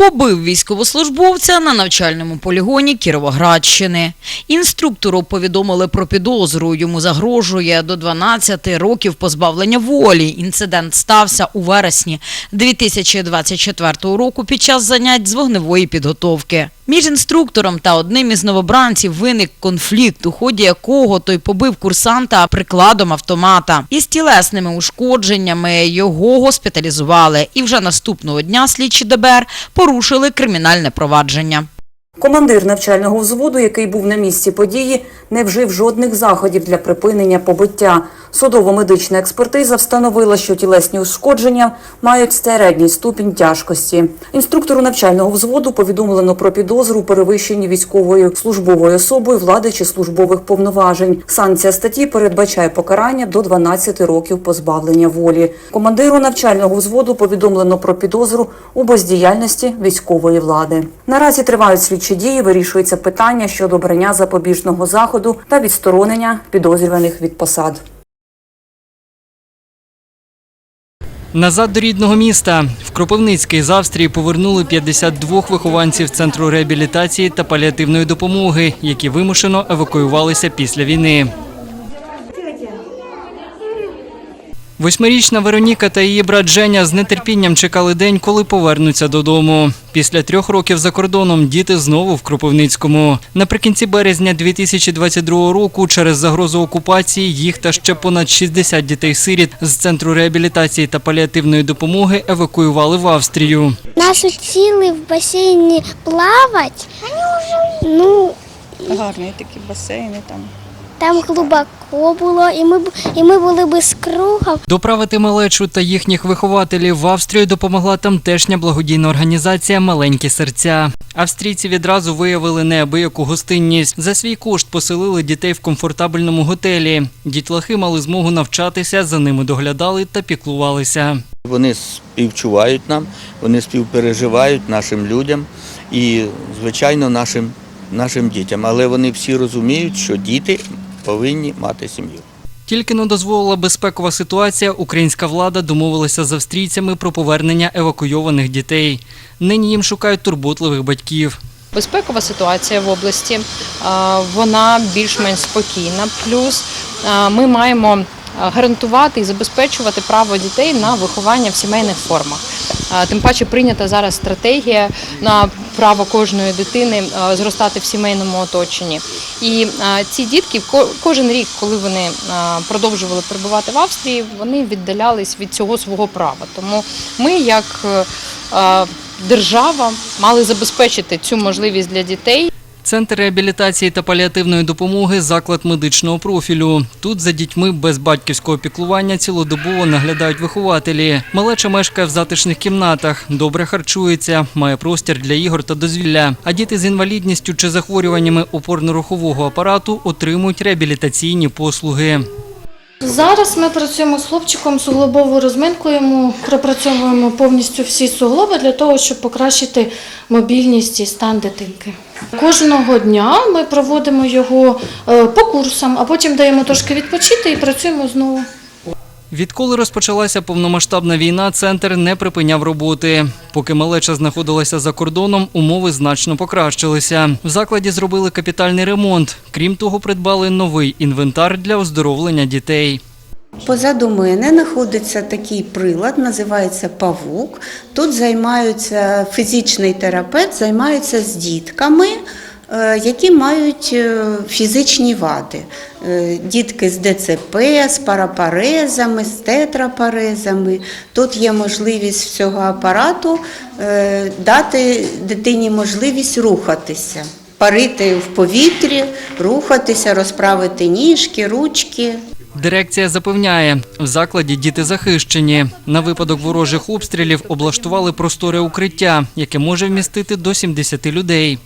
Побив військовослужбовця на навчальному полігоні Кіровоградщини. Інструктору повідомили про підозру. Йому загрожує до 12 років позбавлення волі. Інцидент стався у вересні 2024 року під час занять з вогневої підготовки. Між інструктором та одним із новобранців виник конфлікт, у ході якого той побив курсанта прикладом автомата. Із тілесними ушкодженнями його госпіталізували. І вже наступного дня слідчі ДБР порушили кримінальне провадження. Командир навчального взводу, який був на місці події, не вжив жодних заходів для припинення побиття. Судово-медична експертиза встановила, що тілесні ушкодження мають середній ступінь тяжкості. Інструктору навчального взводу повідомлено про підозру у перевищенні військовою службовою особою влади чи службових повноважень. Санкція статті передбачає покарання до 12 років позбавлення волі. Командиру навчального взводу повідомлено про підозру у бездіяльності військової влади. Наразі тривають слідчі дії, вирішується питання щодо обрання запобіжного заходу та відсторонення підозрюваних від посад. Назад до рідного міста в Кропивницький з Австрії повернули 52 вихованців центру реабілітації та паліативної допомоги, які вимушено евакуювалися після війни. Восьмирічна Вероніка та її брат Женя з нетерпінням чекали день, коли повернуться додому. Після трьох років за кордоном діти знову в Кропивницькому. Наприкінці березня 2022 року через загрозу окупації їх та ще понад 60 дітей-сиріт з центру реабілітації та паліативної допомоги евакуювали в Австрію. Нас учили в басейні плавати. Ну, Гарні такі басейни там. Там глибоко було, і ми, б- і ми були без круга. Доправити малечу та їхніх вихователів в Австрію допомогла тамтешня благодійна організація Маленькі серця. Австрійці відразу виявили неабияку гостинність. За свій кошт поселили дітей в комфортабельному готелі. Дітлахи мали змогу навчатися, за ними доглядали та піклувалися. Вони співчувають нам, вони співпереживають нашим людям і, звичайно, нашим, нашим дітям. Але вони всі розуміють, що діти повинні мати сім'ю. Тільки не дозволила безпекова ситуація, українська влада домовилася з австрійцями про повернення евакуйованих дітей. Нині їм шукають турботливих батьків. Безпекова ситуація в області вона більш-менш спокійна. Плюс ми маємо гарантувати і забезпечувати право дітей на виховання в сімейних формах. Тим паче прийнята зараз стратегія на право кожної дитини зростати в сімейному оточенні. І ці дітки кожен рік, коли вони продовжували перебувати в Австрії, вони віддалялись від цього свого права. Тому ми, як е, держава, мали забезпечити цю можливість для дітей. Центр реабілітації та паліативної допомоги заклад медичного профілю. Тут за дітьми без батьківського піклування цілодобово наглядають вихователі. Малеча мешкає в затишних кімнатах, добре харчується, має простір для ігор та дозвілля. А діти з інвалідністю чи захворюваннями опорно-рухового апарату отримують реабілітаційні послуги. Зараз ми працюємо з хлопчиком суглобову розминкуємо, пропрацьовуємо повністю всі суглоби для того, щоб покращити мобільність і стан дитинки. Кожного дня ми проводимо його е, по курсам, а потім даємо трошки відпочити і працюємо знову. Відколи розпочалася повномасштабна війна, центр не припиняв роботи. Поки малеча знаходилася за кордоном, умови значно покращилися. В закладі зробили капітальний ремонт. Крім того, придбали новий інвентар для оздоровлення дітей. Позаду мене знаходиться такий прилад, називається павук. Тут займаються фізичний терапевт, займаються з дітками, які мають е, фізичні вади. Е, Дітки з ДЦП, з парапарезами, з тетрапарезами. Тут є можливість всього апарату е, дати дитині можливість рухатися, парити в повітрі, рухатися, розправити ніжки, ручки. Дирекція запевняє, в закладі діти захищені. На випадок ворожих обстрілів облаштували просторе укриття, яке може вмістити до 70 людей.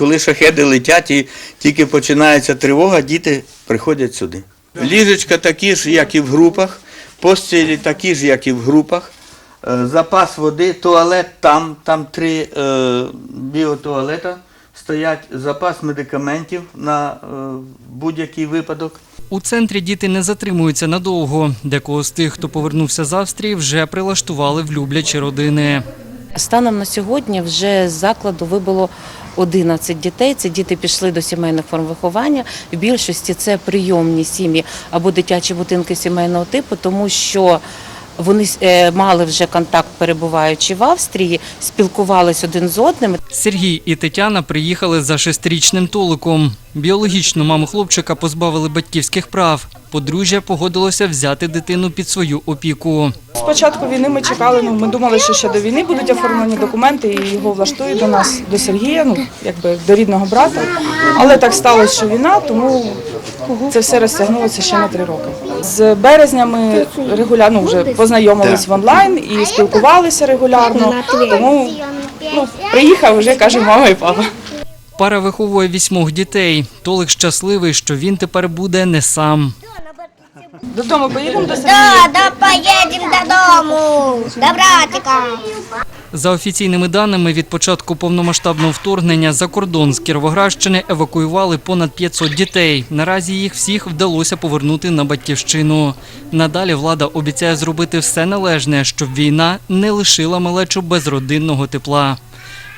Коли шахеди летять і тільки починається тривога, діти приходять сюди. Ліжечка такі ж, як і в групах, постілі такі ж, як і в групах. Е, Запас води, туалет там, там три е, біотуалета стоять, запас медикаментів на е, будь-який випадок. У центрі діти не затримуються надовго. Декого з тих, хто повернувся з Австрії, вже прилаштували в люблячі родини. Станом на сьогодні вже з закладу вибуло 11 дітей. Це діти пішли до сімейних форм виховання. В більшості це прийомні сім'ї або дитячі будинки сімейного типу, тому що вони е, мали вже контакт, перебуваючи в Австрії, спілкувались один з одним. Сергій і Тетяна приїхали за шестирічним Толиком. Біологічну маму хлопчика позбавили батьківських прав. Подружжя погодилося взяти дитину під свою опіку. З початку війни ми чекали, ну ми думали, що ще до війни будуть оформлені документи і його влаштують до нас, до Сергія, ну якби до рідного брата. Але так сталося, що війна, тому це все розтягнулося ще на три роки. З березня ми регулярно ну, вже познайомились в онлайн і спілкувалися регулярно. Тому ну, приїхав вже каже мама і папа. Пара виховує вісьмох дітей. Толик щасливий, що він тепер буде не сам. Додому поїдемо до Сергія. Да, поїдемо додому, до братика. За офіційними даними, від початку повномасштабного вторгнення за кордон з Кіровоградщини евакуювали понад 500 дітей. Наразі їх всіх вдалося повернути на батьківщину. Надалі влада обіцяє зробити все належне, щоб війна не лишила малечу без родинного тепла.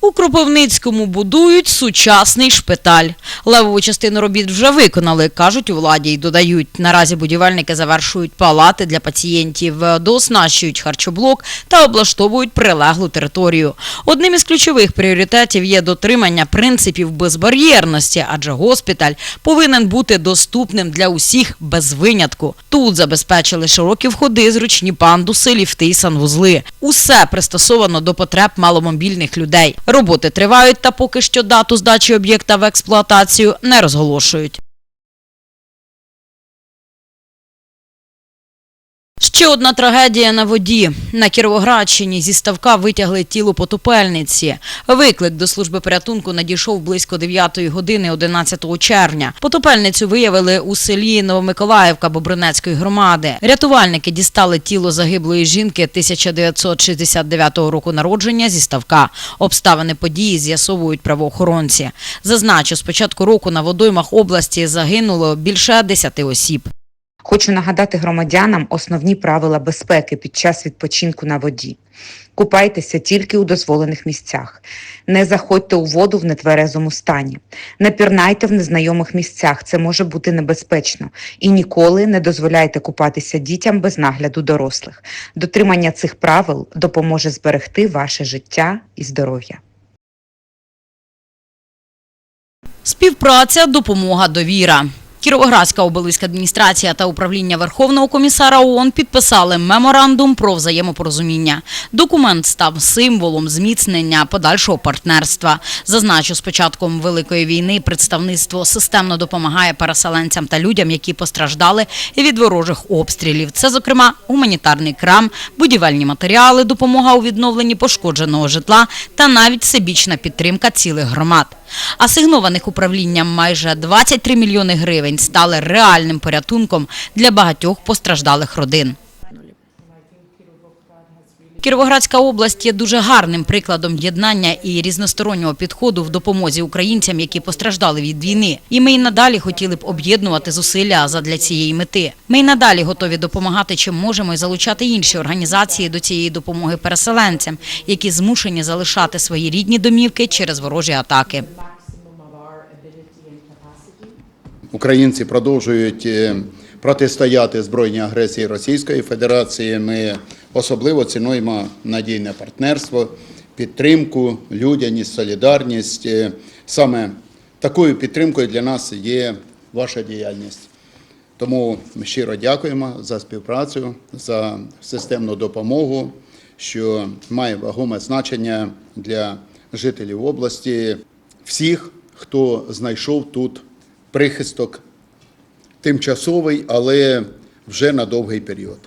У Кропивницькому будують сучасний шпиталь. Левову частину робіт вже виконали, кажуть у владі і додають. Наразі будівельники завершують палати для пацієнтів, дооснащують харчоблок та облаштовують прилеглу територію. Одним із ключових пріоритетів є дотримання принципів безбар'єрності, адже госпіталь повинен бути доступним для усіх без винятку. Тут забезпечили широкі входи, зручні пандуси, ліфти і санвузли. Усе пристосовано до потреб маломобільних людей. Роботи тривають, та поки що дату здачі об'єкта в експлуатацію не розголошують. Ще одна трагедія на воді. На Кіровоградщині зі ставка витягли тіло потопельниці. Виклик до служби порятунку надійшов близько 9 години 11 червня. Потопельницю виявили у селі Новомиколаївка Бобринецької громади. Рятувальники дістали тіло загиблої жінки 1969 року народження зі ставка. Обставини події з'ясовують правоохоронці. Зазначу, з початку року на водоймах області загинуло більше 10 осіб. Хочу нагадати громадянам основні правила безпеки під час відпочинку на воді. Купайтеся тільки у дозволених місцях. Не заходьте у воду в нетверезому стані. Не пірнайте в незнайомих місцях, це може бути небезпечно. І ніколи не дозволяйте купатися дітям без нагляду дорослих. Дотримання цих правил допоможе зберегти ваше життя і здоров'я. Співпраця, допомога, довіра. Кіровоградська обласька адміністрація та управління Верховного комісара ООН підписали меморандум про взаємопорозуміння. Документ став символом зміцнення подальшого партнерства. Зазначу, з початком Великої війни представництво системно допомагає переселенцям та людям, які постраждали від ворожих обстрілів. Це, зокрема, гуманітарний крам, будівельні матеріали, допомога у відновленні пошкодженого житла та навіть всебічна підтримка цілих громад. Асигнованих управлінням майже 23 мільйони гривень стали реальним порятунком для багатьох постраждалих родин. Кіровоградська область є дуже гарним прикладом єднання і різностороннього підходу в допомозі українцям, які постраждали від війни. І ми й надалі хотіли б об'єднувати зусилля задля цієї мети. Ми й надалі готові допомагати чим можемо і залучати інші організації до цієї допомоги переселенцям, які змушені залишати свої рідні домівки через ворожі атаки. Українці продовжують е, протистояти збройній агресії Російської Федерації. Ми особливо цінуємо надійне партнерство, підтримку, людяність, солідарність. Е, Саме такою підтримкою для нас є ваша діяльність. Тому ми щиро дякуємо за співпрацю, за системну допомогу, що має вагоме значення для жителів області, всіх, хто знайшов тут прихисток тимчасовий, але вже на довгий період.